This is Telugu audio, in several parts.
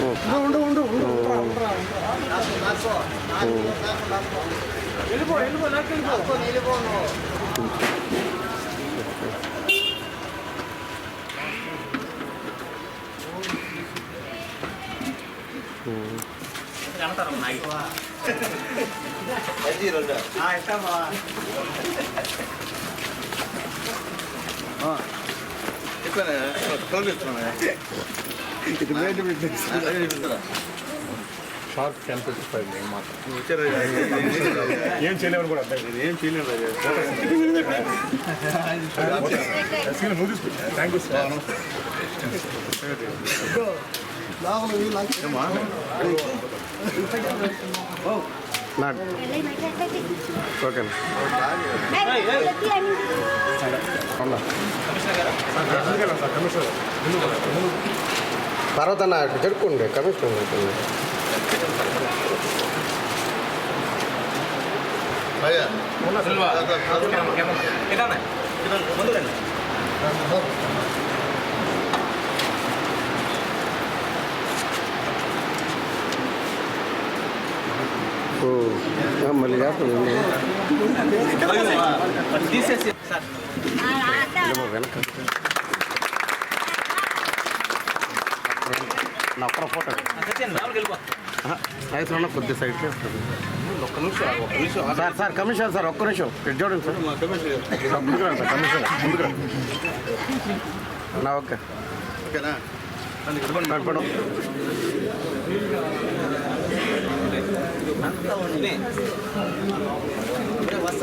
ఉండు ఉండు ఉండు ఉండరా, ఉండరా, ఉండరా. వెళ్ళిపో వెళ్ళిపో నాకు వెళ్ళిపో షార్ప్ టెన్ ఫిఫ్టీ ఫైవ్ నేను మాత్రం ఏం చేయలేమని కూడా అర్థం ఏం చేయలేదు నువ్వు తీసుకో థ్యాంక్ యూ సార్ ఓకే తర్వాత అన్న జరుపుకోండి కమిషన్ మళ్ళీ వెనక. నా ఒక్క ఫోటో. రైస్ ఉన్న కొద్ది side sir sir commission sir ఒక్క నిమిషం. చూడండి సార్. ముందుకు కమిషన్ ముందుకు నా ఓకే ಅಂಥವನ್ನೇ ಹೊಸ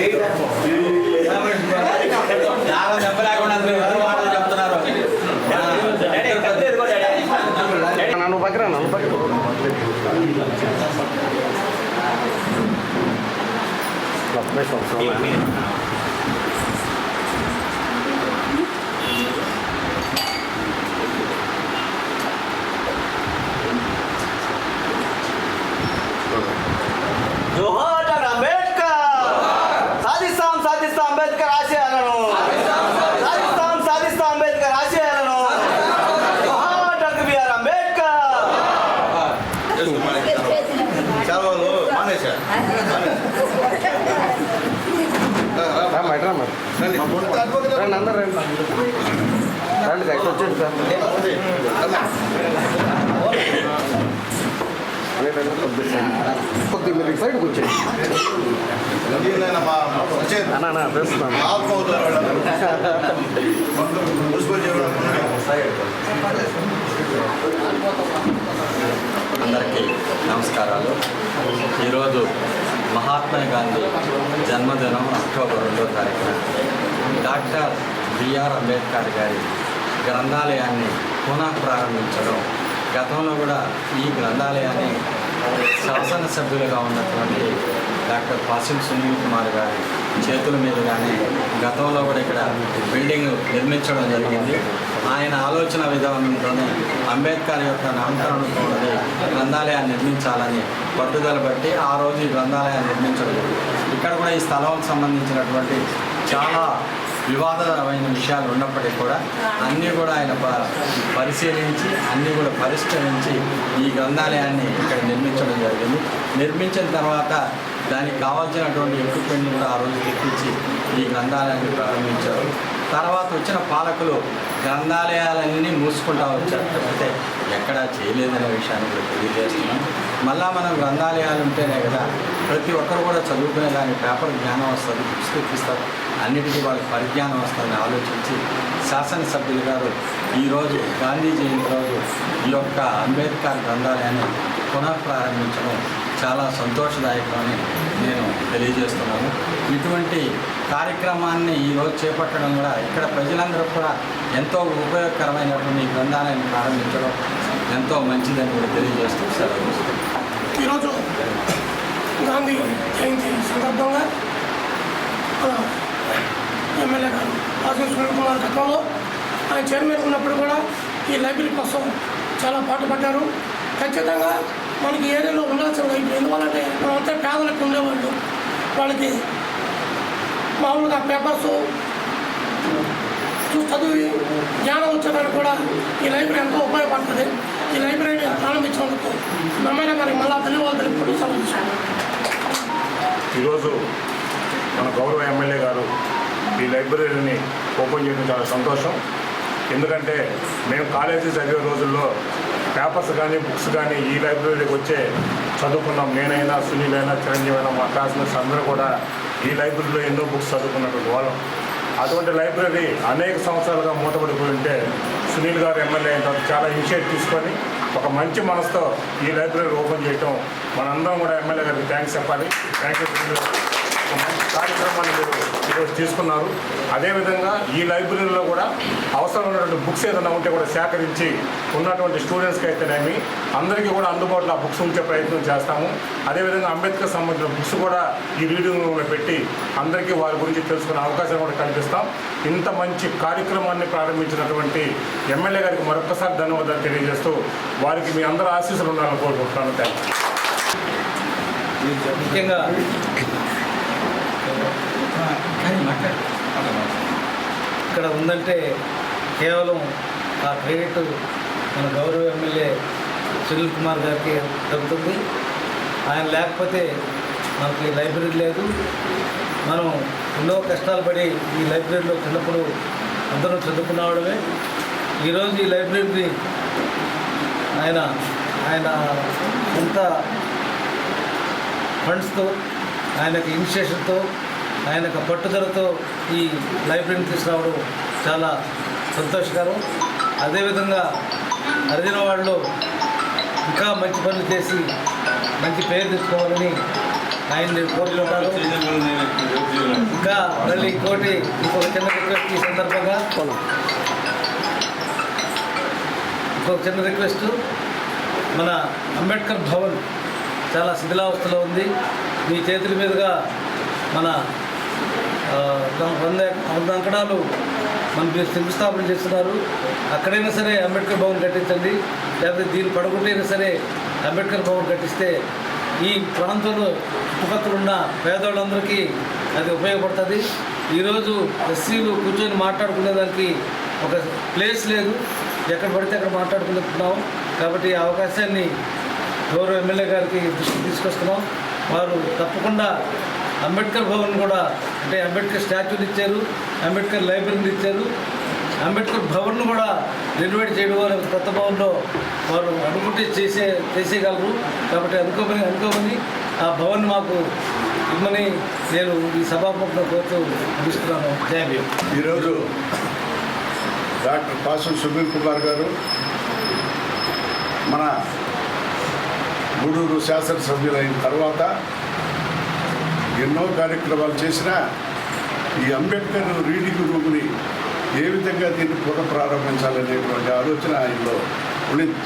Sí, estamos preparados. Estamos. ఒక్క నిమిషం, ఒక్క నిమిషం. జోహార్ డాక్టర్ అంబేద్కర్ సాధిస్తాం సాధిస్తాం అంబేద్కర్ ఆశయాలను సాధిస్తాం సాధిస్తాం అంబేద్కర్ ఆశయాలను జోహార్ డాక్టర్ బిఆర్ అంబేద్కర్ సెలవులు మానేశా రా మరి రా మరి రండి. అందరు రండి. రండి వచ్చేయండి సార్. కొద్ది మీరు అందరికీ నమస్కారాలు. ఈరోజు మహాత్మా గాంధీ జన్మదినం అక్టోబర్ రెండో తారీఖున. డాక్టర్ బిఆర్ అంబేద్కర్ గారి గ్రంథాలయాన్ని పునః ప్రారంభించడం. గతంలో కూడా ఈ గ్రంథాలయాన్ని శాసనసభ్యులుగా ఉన్నటువంటి డాక్టర్ పాసిం సునీల్ కుమార్ గారి చేతుల మీదుగానే గతంలో కూడా ఇక్కడ బిల్డింగ్ నిర్మించడం జరిగింది. ఆయన ఆలోచన విధానంతోనే అంబేద్కర్ యొక్క నామకరణతో గ్రంథాలయాన్ని నిర్మించాలని పట్టుదల బట్టి ఆ రోజు ఈ గ్రంథాలయాన్ని నిర్మించడం ఇక్కడ కూడా ఈ స్థలం సంబంధించినటువంటి చాలా వివాదమైన విషయాలు ఉన్నప్పటికీ కూడా అన్నీ కూడా ఆయన ప- పరిశీలించి అన్నీ కూడా పరిష్కరించి ఈ గ్రంథాలయాన్ని ఇక్కడ నిర్మించడం జరిగింది. నిర్మించిన తర్వాత దానికి కావాల్సినటువంటి ఎక్విప్మెంట్ కూడా ఆ రోజు తెప్పించి ఈ గ్రంథాలయాన్ని ప్రారంభించారు. తర్వాత వచ్చిన పాలకులు గ్రంథాలయాలన్నీ మూసుకుంటా వచ్చారు. తప్పితే ఎక్కడా చేయలేదనే విషయాన్ని కూడా తెలియజేస్తున్నాం. మళ్ళా మనం గ్రంథాలయాలు ఉంటేనే కదా ప్రతి ఒక్కరు కూడా చదువుకునే దాని పేపర్ జ్ఞానం వస్తుంది బుక్స్ తెప్పిస్తారు. అన్నిటికీ వాళ్ళకి పరిజ్ఞానం వస్తుందని ఆలోచించి శాసనసభ్యులు గారు ఈరోజు గాంధీ జయంతి రోజు ఈ యొక్క అంబేద్కర్ గ్రంథాలయాన్ని పునఃప్రారంభించడం చాలా సంతోషదాయకమని నేను తెలియజేస్తున్నాను. ఇటువంటి కార్యక్రమాన్ని ఈరోజు చేపట్టడం కూడా ఇక్కడ ప్రజలందరూ కూడా ఎంతో ఉపయోగకరమైనటువంటి ఈ గ్రంథాలయాన్ని ప్రారంభించడం ఎంతో మంచిదని కూడా తెలియజేస్తూ సెలవు ఈరోజు గాంధీ జయంతి సందర్భంగా ఎమ్మెల్యే గారు వాసం సునీల్ కుమార్ గతంలో ఆయన చైర్మన్ ఉన్నప్పుడు కూడా ఈ లైబ్రరీ కోసం చాలా పాటుపడ్డారు. ఖచ్చితంగా మనకి ఏరియాలో ఉండాల్సిన లైబ్రరీ ఎందుకంటే మనమంతా పేదలకు ఉండేవాళ్ళు. వాళ్ళకి మామూలుగా పేపర్స్ చదివి జ్ఞానం వచ్చేదానికి కూడా ఈ లైబ్రరీ ఎంతో ఉపయోగపడుతుంది. ఈ లైబ్రరీని ప్రారంభించినందుకు ఎమ్మెల్యే గారికి మళ్ళా ధన్యవాదాలు తెలుపుకుంటూ సెలవు ఈరోజు మన గౌరవ ఎమ్మెల్యే గారు ఈ లైబ్రరీని ఓపెన్ చేయడం చాలా సంతోషం. ఎందుకంటే మేము కాలేజీ చదివే రోజుల్లో పేపర్స్ కానీ బుక్స్ కానీ ఈ లైబ్రరీకి వచ్చే చదువుకున్నాం. నేనైనా సునీల్ అయినా చిరంజీవి అయినా మా క్లాస్మేట్స్ అందరూ కూడా ఈ లైబ్రరీలో ఎన్నో బుక్స్ చదువుకున్నటువంటి వాళ్ళం. అటువంటి లైబ్రరీ అనేక సంవత్సరాలుగా మూతపడిపోయి ఉంటే సునీల్ గారు ఎమ్మెల్యే అయిన చాలా ఇనిషియేటివ్ తీసుకొని ఒక మంచి మనసుతో ఈ లైబ్రరీ ఓపెన్ చేయటం మనందరం కూడా ఎమ్మెల్యే గారికి థ్యాంక్స్ చెప్పాలి. థ్యాంక్ యూ మంచి కార్యక్రమాన్ని మీరు ఈరోజు తీసుకున్నారు. అదేవిధంగా ఈ లైబ్రరీలో కూడా అవసరం ఉన్నటువంటి బుక్స్ ఏదైనా ఉంటే కూడా సేకరించి ఉన్నటువంటి స్టూడెంట్స్కి అయితేనేమి అందరికీ కూడా అందుబాటులో ఆ బుక్స్ ఉంచే ప్రయత్నం చేస్తాము. అదేవిధంగా అంబేద్కర్ సంబంధించిన బుక్స్ కూడా ఈ రీడింగ్ రూమ్లో పెట్టి అందరికీ వారి గురించి తెలుసుకునే అవకాశం కూడా కల్పిస్తాం. ఇంత మంచి కార్యక్రమాన్ని ప్రారంభించినటువంటి ఎమ్మెల్యే గారికి మరొకసారి ధన్యవాదాలు తెలియజేస్తూ వారికి మీ అందరూ ఆశీస్సులు ఉండాలని కోరుకుంటున్నాను. థ్యాంక్ యూ ముఖ్యంగా ఇక్కడ ఉందంటే కేవలం ఆ క్రెడిట్ మన గౌరవ ఎమ్మెల్యే సునీల్ కుమార్ గారికి దొరుకుతుంది. ఆయన లేకపోతే మనకి లైబ్రరీ లేదు. మనం ఎన్నో కష్టాలు పడి ఈ లైబ్రరీలో చిన్నప్పుడు అందరం చదువుకున్నవడమే ఈరోజు ఈ లైబ్రరీని ఆయన ఆయన ఎంత ఫండ్స్తో ఆయనకి ఇనిషియేషన్తో ఆయన యొక్క పట్టుదలతో ఈ లైబ్రరీని తీసుకురావడం చాలా సంతోషకరం. అదేవిధంగా హరిజన వాళ్ళు ఇంకా మంచి పనులు చేసి మంచి పేరు తెచ్చుకోవాలని ఆయన కోరుకుంటారు ఇంకా మళ్ళీ ఇంకోటి ఇంకొక చిన్న రిక్వెస్ట్ ఈ సందర్భంగా. ఇంకొక చిన్న రిక్వెస్ట్ మన అంబేద్కర్ భవన్ చాలా శిథిలావస్థలో ఉంది. మీ చేతుల మీదుగా మన వంద వంద అంకణాలు మనకి శంకుస్థాపన చేస్తున్నారు. అక్కడైనా సరే అంబేద్కర్ భవన్ కట్టించండి. లేకపోతే దీన్ని పడగొట్టైనా సరే అంబేద్కర్ భవన్ కట్టిస్తే ఈ ప్రాంతంలో చుట్టుపక్కల ఉన్న పేదవాళ్ళందరికీ అది ఉపయోగపడుతుంది. ఈరోజు ఎస్సీలు కూర్చొని మాట్లాడుకునేదానికి ఒక ప్లేస్ లేదు. ఎక్కడ పడితే అక్కడ మాట్లాడుకుంటున్నాం. కాబట్టి ఈ అవకాశాన్ని గౌరవ ఎమ్మెల్యే గారికి దృష్టికి తీసుకొస్తున్నాం. వారు తప్పకుండా అంబేద్కర్ భవన్ కూడా అంటే అంబేద్కర్ స్టాచ్యూని ఇచ్చారు అంబేద్కర్ లైబ్రరీని ఇచ్చారు. అంబేద్కర్ భవన్ను కూడా రెనోవేట్ చేయడం వల్ల కొత్త భవన్లో వారు అనుకుంటే చేసే చేసేయగలరు. కాబట్టి అనుకోమని అనుకోమని ఆ భవన్ మాకు ఇమ్మని నేను ఈ సభాముఖంగా కోరుతూ ముగిస్తున్నాను. జై ఈరోజు డాక్టర్ పాసం సునీల్ కుమార్ గారు మన గూడూరు శాసనసభ్యులైన తర్వాత ఎన్నో కార్యక్రమాలు చేసినా ఈ అంబేద్కర్ రీడింగ్ రూమ్ని ఏ విధంగా దీన్ని పునఃప్రారంభించాలనేటువంటి ఆలోచన ఆయనలో ఉండింది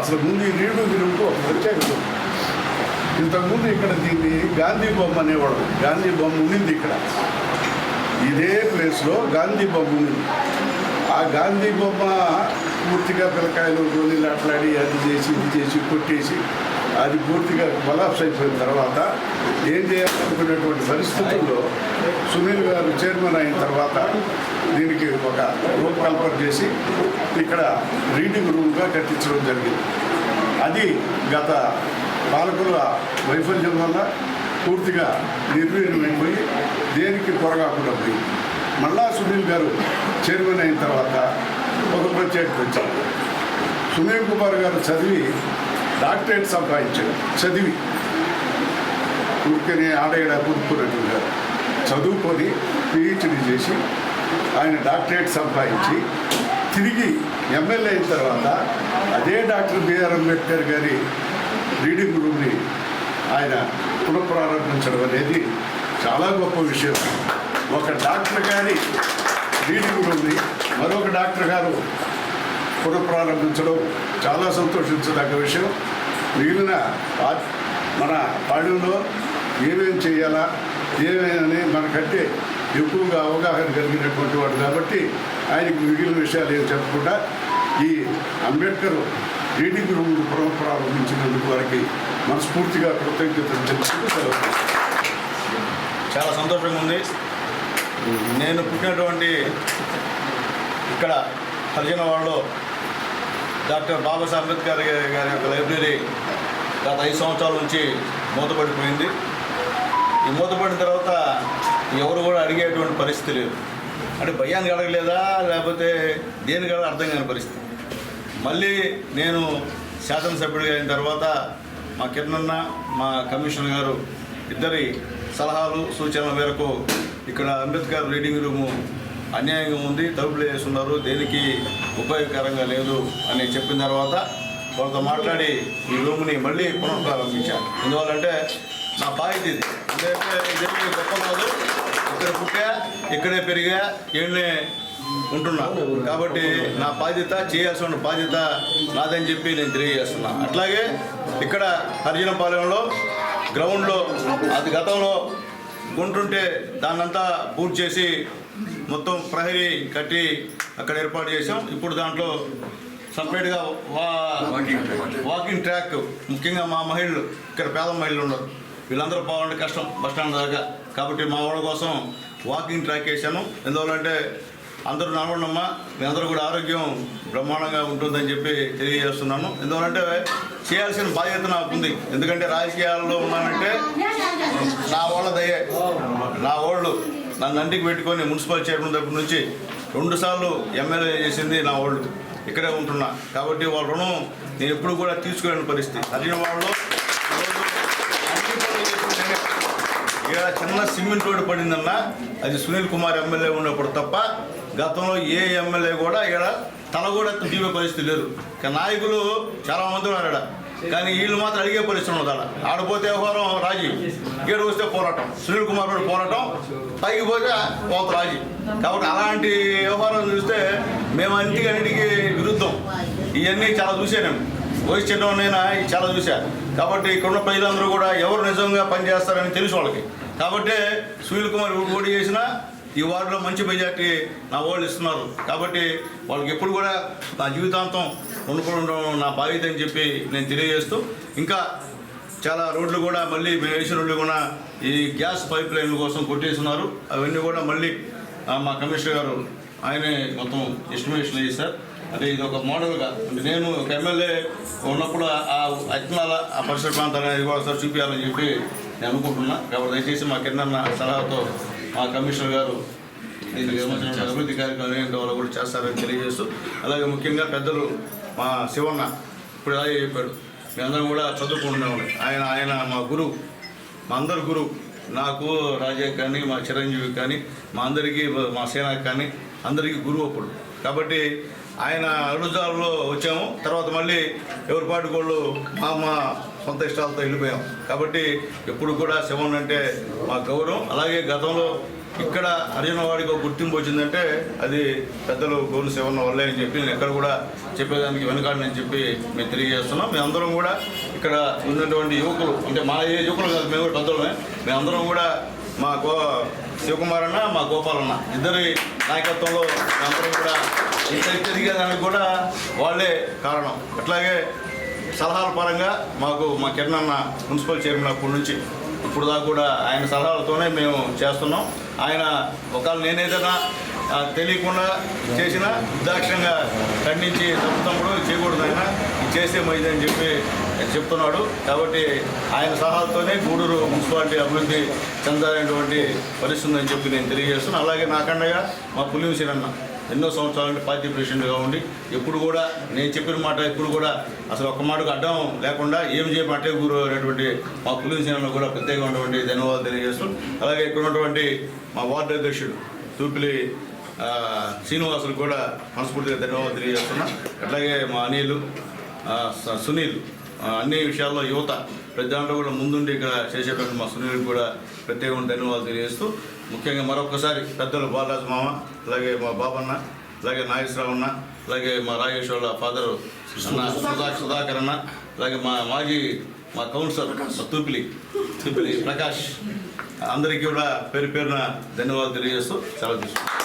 అసలు ముందు ఈ రీడింగ్ రూమ్కు ఒక ప్రత్యేకత. ఇంతకుముందు ఇక్కడ దీన్ని గాంధీ బొమ్మ అనేవాడు గాంధీ బొమ్మ ఉండింది ఇక్కడ. ఇదే ప్లేస్లో గాంధీ బొమ్మ ఉండింది ఆ గాంధీ బొమ్మ పూర్తిగా పిల్లకాయలు గోళీలు అట్లాడి అది చేసి ఇది చేసి కొట్టేసి అది పూర్తిగా కొలాప్స్ అయిపోయిన తర్వాత ఏం చేయాలనుకునేటువంటి పరిస్థితుల్లో సునీల్ గారు చైర్మన్ అయిన తర్వాత దీనికి ఒక రూపకల్పన చేసి ఇక్కడ రీడింగ్ రూమ్గా కట్టించడం జరిగింది. అది గత పాలకుల వైఫల్యం వల్ల పూర్తిగా నిర్వీర్యమైపోయి దేనికి పొరగాకుండా పోయింది. మళ్ళా సునీల్ గారు చైర్మన్ అయిన తర్వాత ఒక ప్రత్యేకత వచ్చారు సునీల్ కుమార్ గారు చదివి డాక్టరేట్ సంపాదించారు. చదివి. ఊరికనే ఆడేడ కూరుకున్నట్టు గారు చదువుకొని పిహెచ్డి చేసి ఆయన డాక్టరేట్ సంపాదించి తిరిగి ఎమ్మెల్యే అయిన తర్వాత అదే డాక్టర్ బిఆర్ అంబేద్కర్ గారి రీడింగ్ రూమ్ని ఆయన పునఃప్రారంభించడం అనేది చాలా గొప్ప విషయం. ఒక డాక్టర్ గారి రీడింగ్ ఉంది. మరొక డాక్టర్ గారు పునఃప్రారంభించడం చాలా సంతోషించదగ్గ విషయం. మిగిలిన మన పాళ్యంలో ఏమేం చేయాలా ఏమేమని మనకంటే ఎక్కువగా అవగాహన కలిగినటువంటి వాడు కాబట్టి ఆయనకి మిగిలిన విషయాలు ఏం చెప్పకుండా ఈ అంబేద్కర్ రీడింగ్ రూమ్ పునఃప్రారంభించినందుకు వారికి మనస్ఫూర్తిగా కృతజ్ఞతలు తెలుసుకుంటూ సెలవు. చాలా సంతోషంగా ఉంది. నేను పుట్టినటువంటి ఇక్కడ హరిజనవాడలో డాక్టర్ బాబాసాహెబ్ అంబేద్కర్ గారి గారి యొక్క లైబ్రరీ గత ఐదు సంవత్సరాల నుంచి మూతపడిపోయింది. ఈ మూతపడిన తర్వాత ఎవరు కూడా అడిగేటువంటి పరిస్థితి లేదు. అంటే భయానికి అడగలేదా? లేకపోతే దేనికి అడగ అర్థం కాని పరిస్థితి. మళ్ళీ నేను శాసనసభ్యుడిగా అయిన తర్వాత మా కిరణన్న మా కమిషనర్ గారు ఇద్దరి సలహాలు సూచనల మేరకు ఇక్కడ అంబేద్కర్ రీడింగ్ రూము అన్యాయంగా ఉంది తలుపులు వేస్తున్నారు దేనికి ఉపయోగకరంగా లేదు అని చెప్పిన తర్వాత వాళ్ళతో మాట్లాడి ఈ రూమ్ని మళ్ళీ పునఃప్రారంభించాను ఎందువల్లంటే నా బాధ్యత ఇది. ఎందుకంటే గొప్ప కాదు. ఇక్కడ పుట్టా ఇక్కడే పెరిగా ఏళ్ళే ఉంటున్నా. కాబట్టి నా బాధ్యత చేయాల్సిన బాధ్యత నాదని చెప్పి నేను తెలియజేస్తున్నా. అట్లాగే ఇక్కడ హరిజనపాలెంలో గ్రౌండ్లో అది గతంలో ఉంటుంటే దాన్నంతా పూర్తి చేసి మొత్తం ప్రహరీ కట్టి అక్కడ ఏర్పాటు చేసాం ఇప్పుడు దాంట్లో సపరేట్గా వా వాకింగ్ ట్రాక్ ముఖ్యంగా మా మహిళలు ఇక్కడ పేద మహిళలు ఉన్నారు. వీళ్ళందరూ పోవాలంటే కష్టం బస్ స్టాండ్ దాకా. కాబట్టి మా వాళ్ళ కోసం వాకింగ్ ట్రాక్ వేసాను ఎందువల్లంటే అందరూ నడవండమ్మా మీ అందరూ కూడా ఆరోగ్యం బ్రహ్మాండంగా ఉంటుందని చెప్పి తెలియజేస్తున్నాను ఎందుకంటే చేయాల్సిన బాధ్యత నాకు ఉంది ఎందుకంటే రాజకీయాల్లో ఉన్నానంటే నా వాళ్ళ దయే. నా ఓళ్ళు నన్ను అంటికి పెట్టుకొని మున్సిపల్ చైర్మన్ దగ్గర నుంచి రెండుసార్లు ఎమ్మెల్యే చేసింది నా ఓళ్ళు. ఇక్కడే ఉంటున్నా. కాబట్టి వాళ్ళ రుణం నేను ఎప్పుడు కూడా తీసుకోలేని పరిస్థితి. అడిగిన వాళ్ళు అన్ని పనులు చేసింది నేనే. ఇక్కడ చిన్న సిమెంట్ రోడ్డు పడిందన్నా. అది సునీల్ కుమార్ ఎమ్మెల్యే ఉన్నప్పుడు తప్ప గతంలో ఏ ఎమ్మెల్యే కూడా ఇక్కడ తల కూడా తీవే పరిస్థితి లేదు. ఇక నాయకులు చాలామంది ఉన్నారు కానీ వీళ్ళు మాత్రం అడిగే పరిస్థితి ఉన్నది ఆడపోతే వ్యవహారం రాజీ. ఇక్కడ వస్తే పోరాటం. సునీల్ కుమార్ కూడా పోరాటం. పైకి పోతే పోత రాజీ. కాబట్టి అలాంటి వ్యవహారం చూస్తే మేము అన్నిటికీ అన్నిటికీ విరుద్ధం. ఇవన్నీ చాలా చూసాను వయసు నేను చాలా చూశా. కాబట్టి ఇక్కడున్న ప్రజలందరూ కూడా ఎవరు నిజంగా పనిచేస్తారని తెలుసు వాళ్ళకి. కాబట్టి సునీల్ కుమార్ ఇప్పుడు పోటీ చేసినా ఈ వార్డులో మంచి మెజార్టీ నా వాళ్ళు ఇస్తున్నారు. కాబట్టి వాళ్ళకి ఎప్పుడు కూడా నా జీవితాంతం రుణపడి ఉండడం నా బాధ్యత అని చెప్పి నేను తెలియజేస్తూ ఇంకా చాలా రోడ్లు కూడా మళ్ళీ మేము వేసిన రోడ్లు కూడా ఈ గ్యాస్ పైప్ లైన్ల కోసం కొట్టేస్తున్నారు. అవన్నీ కూడా మళ్ళీ మా కమిషనర్ గారు ఆయనే మొత్తం ఎస్టిమేషన్ సార్ అంటే ఇది ఒక మోడల్గా అంటే నేను ఒక ఎమ్మెల్యే ఉన్నప్పుడు ఆ- ఆ అజ్ఞాల ఆ పరిసర ప్రాంతాన్ని కూడా ఒకసారి చూపించాలని చెప్పి నేను అనుకుంటున్నా. కాబట్టి దయచేసి మా కింద సలహాతో మా కమిషనర్ గారు దీనికి అభివృద్ధి కార్యక్రమం వాళ్ళు కూడా చేస్తారని తెలియజేస్తూ అలాగే ముఖ్యంగా పెద్దలు మా శివన్న ఇప్పుడు అలాగే చెప్పాడు. మేమందరం కూడా చదువుకుంటున్నాం ఆయన ఆయన మా గురువు. మా అందరు గురువు. నాకు రాజా కానీ మా చిరంజీవి కానీ మా అందరికీ మా సేనకి కానీ అందరికీ గురువు అప్పుడు. కాబట్టి ఆయన అడుగుజాలలో వచ్చాము. తర్వాత మళ్ళీ ఎవరి పాటి మా మా సొంత ఇష్టాలతో వెళ్ళిపోయాం. కాబట్టి ఎప్పుడు కూడా శివన్ అంటే మా గౌరవం. అలాగే గతంలో ఇక్కడ అర్జునవాడికి ఒక గుర్తింపు వచ్చిందంటే అది పెద్దలు గోలు శివన్న వల్లే అని చెప్పి నేను ఎక్కడ కూడా చెప్పేదానికి వెనకాడని చెప్పి మేము తెలియజేస్తున్నాం. మేమందరం కూడా ఇక్కడ ఉన్నటువంటి యువకులు అంటే మా ఏ యువకులు కాదు మేము కూడా పెద్దలమే. మేమందరం కూడా మా గో శివకుమార్ అన్న మా గోపాలన్న. ఇద్దరి నాయకత్వంలో అందరం కూడా ఇంత ఎదిగేదానికి కూడా వాళ్ళే కారణం. అట్లాగే సలహాల పరంగా మాకు మా కిరణ్ అన్న మున్సిపల్ చైర్మన్ అప్పటి నుంచి ఇప్పుడు దాకా కూడా ఆయన సలహాలతోనే మేము చేస్తున్నాం. ఆయన ఒకవేళ నేనేదైనా తెలియకుండా చేసిన నిర్దాక్షంగా ఖండించి తప్పుతప్పుడు చేయకూడదు ఆయన. ఇది చేస్తే మంచిది అని చెప్పి చెప్తున్నాడు. కాబట్టి ఆయన సహాయంతోనే గూడూరు మున్సిపాలిటీ అభివృద్ధి చెందాలనేటువంటి పరిస్థితి ఉందని చెప్పి నేను తెలియజేస్తున్నాను అలాగే నాకండగా మా పులింసిన అన్న ఎన్నో సంవత్సరాల నుండి పార్టీ ప్రెసిడెంట్గా ఉండి ఎప్పుడు కూడా నేను చెప్పిన మాట ఎప్పుడు కూడా అసలు ఒక్క మాటకు అడ్డం లేకుండా ఏం చేయమంటే గురు అనేటువంటి మా పులింగ్ సేనలో కూడా ప్రత్యేకమైనటువంటి ధన్యవాదాలు తెలియజేస్తూ అలాగే ఇక్కడ ఉన్నటువంటి మా వార్డు అధ్యక్షుడు తూపిలి శ్రీనివాసులు కూడా మనస్ఫూర్తిగా ధన్యవాదాలు తెలియజేస్తున్నా. అట్లాగే మా అనిల్ స- సునీల్ అన్ని విషయాల్లో యువత ప్రతి దాంట్లో కూడా ముందుండి ఇక్కడ చేసేటువంటి మా సునీల్కి కూడా ప్రత్యేకమైన ధన్యవాదాలు తెలియజేస్తూ ముఖ్యంగా మరొకసారి పెద్దలు బాలరాజు మామ అలాగే మా బాబన్న అలాగే నాగేశ్వరరావు అన్న అలాగే మా రాజేష్ వాళ్ళ ఫాదర్ సుధా సుధాకర్ అన్న అలాగే మా మాజీ మా కౌన్సిలర్ తూపిలి తూపిలి ప్రకాష్ అందరికీ కూడా పేరు పేరున ధన్యవాదాలు తెలియజేస్తూ సెలవు తీసుకుంటాం